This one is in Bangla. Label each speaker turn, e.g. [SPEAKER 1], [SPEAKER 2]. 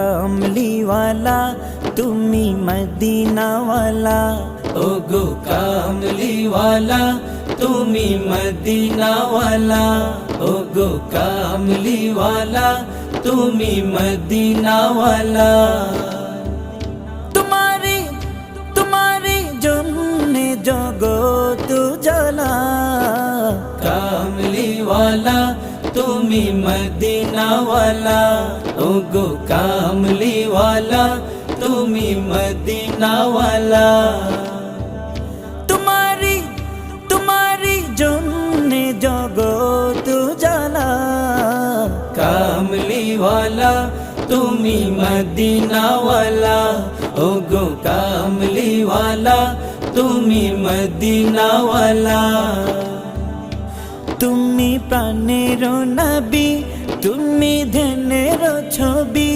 [SPEAKER 1] কামলিওয়ালা তুমি মদিনাওয়ালা। ও গো কামলিওয়ালা তুমি মদিনাওয়ালা। ও গো কামলিওয়ালা তুমি মদিনাওয়ালা। তোমারি তোমারি জন্যে জগত জ্বালা কামলিওয়ালা তুমি মদিনাওয়ালা ও গো কামলিওয়ালা, তুমি মদিনাওয়ালা। তোমারি তোমারি জন্যে জগত জ্বালা কামলিওয়ালা, তুমি মদিনাওয়ালা ও গো কামলিওয়ালা, তুমি মদিনাওয়ালা। তুমি প্রাণের নাবি তুমি ধ্যানের ছবি।